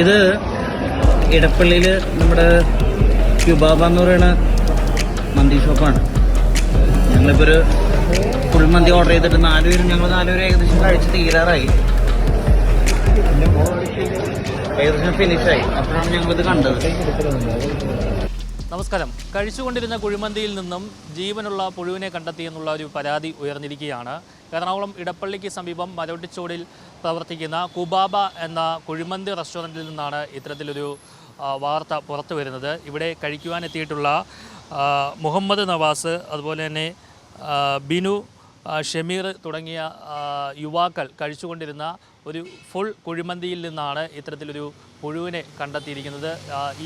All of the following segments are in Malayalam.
ഇത് ഇടപ്പള്ളിയിൽ നമ്മുടെ ക്യുബാബ എന്ന് പറയുന്ന മന്തി ഷോപ്പാണ് ഞങ്ങളിപ്പോൾ ഒരു ഫുൾ മന്തി ഓർഡർ ചെയ്തിട്ട് നാലുപേരും ഞങ്ങൾ നാലുപേരും ഏകദേശം കഴിച്ച് തീരാറായി. ഏകദേശം ഫിനിഷായി അപ്പോഴാണ് ഞങ്ങളിത് കണ്ടത്. നമസ്കാരം. കഴിച്ചുകൊണ്ടിരുന്ന കുഴിമന്തിയിൽ നിന്നും ജീവനുള്ള പുഴുവിനെ കണ്ടെത്തി എന്നുള്ള ഒരു പരാതി ഉയർന്നിരിക്കുകയാണ്. എറണാകുളം ഇടപ്പള്ളിക്ക് സമീപം മരോട്ടിച്ചോടിൽ പ്രവർത്തിക്കുന്ന കുബാബ എന്ന കുഴിമന്തി റെസ്റ്റോറന്റിൽ നിന്നാണ് ഇത്തരത്തിലൊരു വാർത്ത പുറത്തു വരുന്നത്. ഇവിടെ കഴിക്കുവാനെത്തിയിട്ടുള്ള മുഹമ്മദ് നവാസ് അതുപോലെ തന്നെ ബിനു ഷമീർ തുടങ്ങിയ യുവാക്കൾ കഴിച്ചുകൊണ്ടിരുന്ന ഒരു ഫുൾ കുഴിമന്തിയിൽ നിന്നാണ് ഇത്തരത്തിലൊരു പുഴുവിനെ കണ്ടെത്തിയിരിക്കുന്നത്.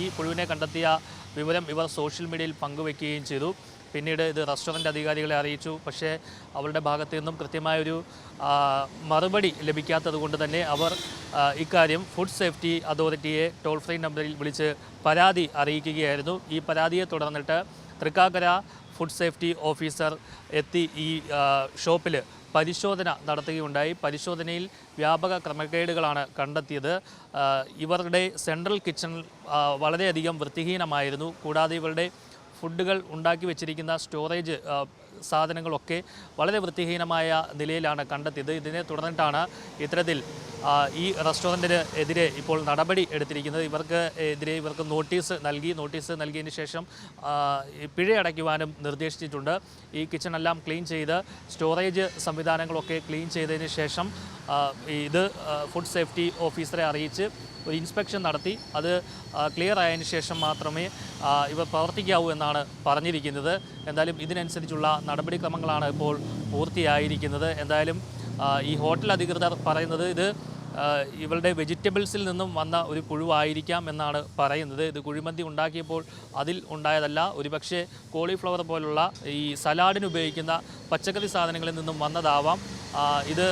ഈ പുഴുവിനെ കണ്ടെത്തിയ വിവരം ഇവർ സോഷ്യൽ മീഡിയയിൽ പങ്കുവെക്കുകയും ചെയ്തു. പിന്നീട് ഇത് റെസ്റ്റോറന്റ് അധികാരികളെ അറിയിച്ചു. പക്ഷേ അവരുടെ ഭാഗത്തു നിന്നും കൃത്യമായൊരു മറുപടി ലഭിക്കാത്തത് കൊണ്ട് തന്നെ അവർ ഇക്കാര്യം ഫുഡ് സേഫ്റ്റി അതോറിറ്റിയെ ടോൾ ഫ്രീ നമ്പറിൽ വിളിച്ച് പരാതി അറിയിക്കുകയായിരുന്നു. ഈ പരാതിയെ തുടർന്നിട്ട് തൃക്കാക്കര ഫുഡ് സേഫ്റ്റി ഓഫീസർ എത്തി ഈ ഷോപ്പിൽ പരിശോധന നടത്തുകയുണ്ടായി. പരിശോധനയിൽ വ്യാപക ക്രമക്കേടുകളാണ് കണ്ടെത്തിയത്. ഇവരുടെ സെൻട്രൽ കിച്ചൺ വളരെയധികം വൃത്തിഹീനമായിരുന്നു. കൂടാതെ ഇവരുടെ ഫുഡുകൾ ഉണ്ടാക്കി വെച്ചിരിക്കുന്ന സ്റ്റോറേജ് സാധനങ്ങളൊക്കെ വളരെ വൃത്തിഹീനമായ നിലയിലാണ് കണ്ടെത്തിയത്. ഇതിനെ തുടർന്നിട്ടാണ് ഇത്തരത്തിൽ ഈ റെസ്റ്റോറന്റിന് എതിരെ ഇപ്പോൾ നടപടി എടുത്തിരിക്കുന്നത്. ഇവർക്ക് എതിരെ ഇവർക്ക് നോട്ടീസ് നൽകി നോട്ടീസ് നൽകിയതിന് ശേഷം പിഴ അടയ്ക്കുവാനും നിർദ്ദേശിച്ചിട്ടുണ്ട്. ഈ കിച്ചണെല്ലാം ക്ലീൻ ചെയ്ത് സ്റ്റോറേജ് സംവിധാനങ്ങളൊക്കെ ക്ലീൻ ചെയ്തതിന് ശേഷം ഇത് ഫുഡ് സേഫ്റ്റി ഓഫീസറെ അറിയിച്ച് ഒരു ഇൻസ്പെക്ഷൻ നടത്തി. അത് ക്ലിയർ ആയതിനു ശേഷം മാത്രമേ ഇവ പ്രവർത്തിക്കാവൂ എന്നാണ് പറഞ്ഞിരിക്കുന്നത്. എന്തായാലും ഇതിനനുസരിച്ചുള്ള നടപടിക്രമങ്ങളാണ് ഇപ്പോൾ പൂർത്തിയായിരിക്കുന്നത്. എന്തായാലും ഈ ഹോട്ടൽ അധികൃതർ പറയുന്നത് ഇത് ഇവളുടെ വെജിറ്റബിൾസിൽ നിന്നും വന്ന ഒരു പുഴുവായിരിക്കാം എന്നാണ് പറയുന്നത്. ഇത് കുഴിമന്തി ഉണ്ടാക്കിയപ്പോൾ അതിൽ ഉണ്ടായതല്ല. ഒരുപക്ഷെ കോളിഫ്ലവർ പോലുള്ള ഈ സലാഡിന് ഉപയോഗിക്കുന്ന പച്ചക്കറി സാധനങ്ങളിൽ നിന്നും വന്നതാവാം. ഇത്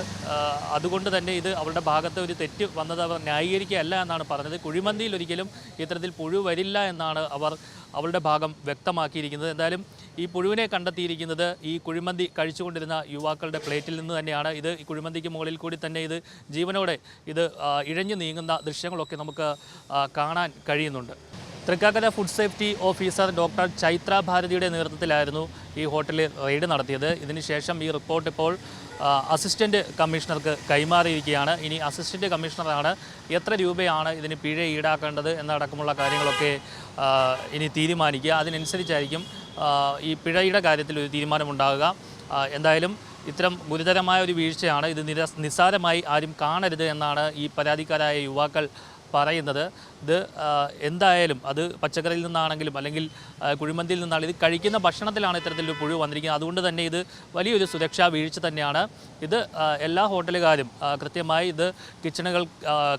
അതുകൊണ്ട് തന്നെ ഇത് അവളുടെ ഭാഗത്ത് ഒരു തെറ്റ് വന്നത് അവർ ന്യായീകരിക്കുകയല്ല എന്നാണ് പറഞ്ഞത്. കുഴിമന്തിയിൽ ഒരിക്കലും ഇത്തരത്തിൽ പുഴു വരില്ല എന്നാണ് അവർ അവരുടെ ഭാഗം വ്യക്തമാക്കിയിരിക്കുന്നത്. എന്തായാലും ഈ പുഴുവിനെ കണ്ടെത്തിയിരിക്കുന്നത് ഈ കുഴിമന്തി കഴിച്ചുകൊണ്ടിരുന്ന യുവാക്കളുടെ പ്ലേറ്റിൽ നിന്ന് തന്നെയാണ്. ഇത് ഈ കുഴിമന്തിക്ക് മുകളിൽ കൂടി തന്നെ ഇത് ജീവനോടെ ഇത് ഇഴഞ്ഞു നീങ്ങുന്ന ദൃശ്യങ്ങളൊക്കെ നമുക്ക് കാണാൻ കഴിയുന്നുണ്ട്. Thrikkakara food safety officer doctor Chaithra ഭാരതിയുടെ നേതൃത്വത്തിലായിരുന്നു ഈ ഹോട്ടലിൽ റെയ്ഡ് നടത്തിയത്. ഇതിനുശേഷം ഈ റിപ്പോർട്ട് ഇപ്പോൾ ആ, അസിസ്റ്റന്റ് കമ്മീഷണർക്ക് കൈമാറിയിരിക്കുകയാണ്. ഇനി അസിസ്റ്റന്റ് കമ്മീഷണറാണ് എത്ര രൂപയാണ് ഇതിന് പിഴ ഈടാക്കേണ്ടത് എന്നടക്കമുള്ള കാര്യങ്ങളൊക്കെ ഇനി തീരുമാനിക്കുക. അതിനനുസരിച്ചായിരിക്കും ഈ പിഴയുടെ കാര്യത്തിൽ ഒരു തീരുമാനമുണ്ടാകുക എന്തായാലും ഇത്തരം ഗുരുതരമായ ഒരു വീഴ്ചയാണ് ഇത് നിര നിസ്സാരമായി ആരും കാണരുത് എന്നാണ് ഈ പരാതിക്കാരായ യുവാക്കൾ പറയുന്നത്. ഇത് എന്തായാലും അത് പച്ചക്കറിയിൽ നിന്നാണെങ്കിലും അല്ലെങ്കിൽ കുഴിമന്തിയിൽ നിന്നാണ് ഇത് കഴിക്കുന്ന ഭക്ഷണത്തിലാണ് ഇത്തരത്തിലൊരു പുഴു വന്നിരിക്കുന്നത്. അതുകൊണ്ട് തന്നെ ഇത് വലിയൊരു സുരക്ഷാ വീഴ്ച തന്നെയാണ്. ഇത് എല്ലാ ഹോട്ടലുകാരും കൃത്യമായി ഇത് കിച്ചണുകൾ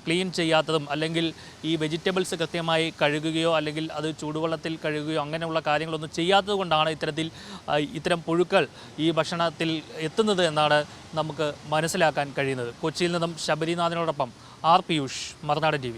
ക്ലീൻ ചെയ്യാത്തതും അല്ലെങ്കിൽ ഈ വെജിറ്റബിൾസ് കൃത്യമായി കഴുകുകയോ അല്ലെങ്കിൽ അത് ചൂടുവെള്ളത്തിൽ കഴുകുകയോ അങ്ങനെയുള്ള കാര്യങ്ങളൊന്നും ചെയ്യാത്തത് കൊണ്ടാണ് ഇത്തരത്തിൽ ഇത്തരം പുഴുക്കൾ ഈ ഭക്ഷണത്തിൽ എത്തുന്നത് എന്നാണ് നമുക്ക് മനസ്സിലാക്കാൻ കഴിയുന്നത്. കൊച്ചിയിൽ നിന്നും ശബരിനാഥിനോടൊപ്പം ആർ പിയൂഷ് മറുനാടൻ ടി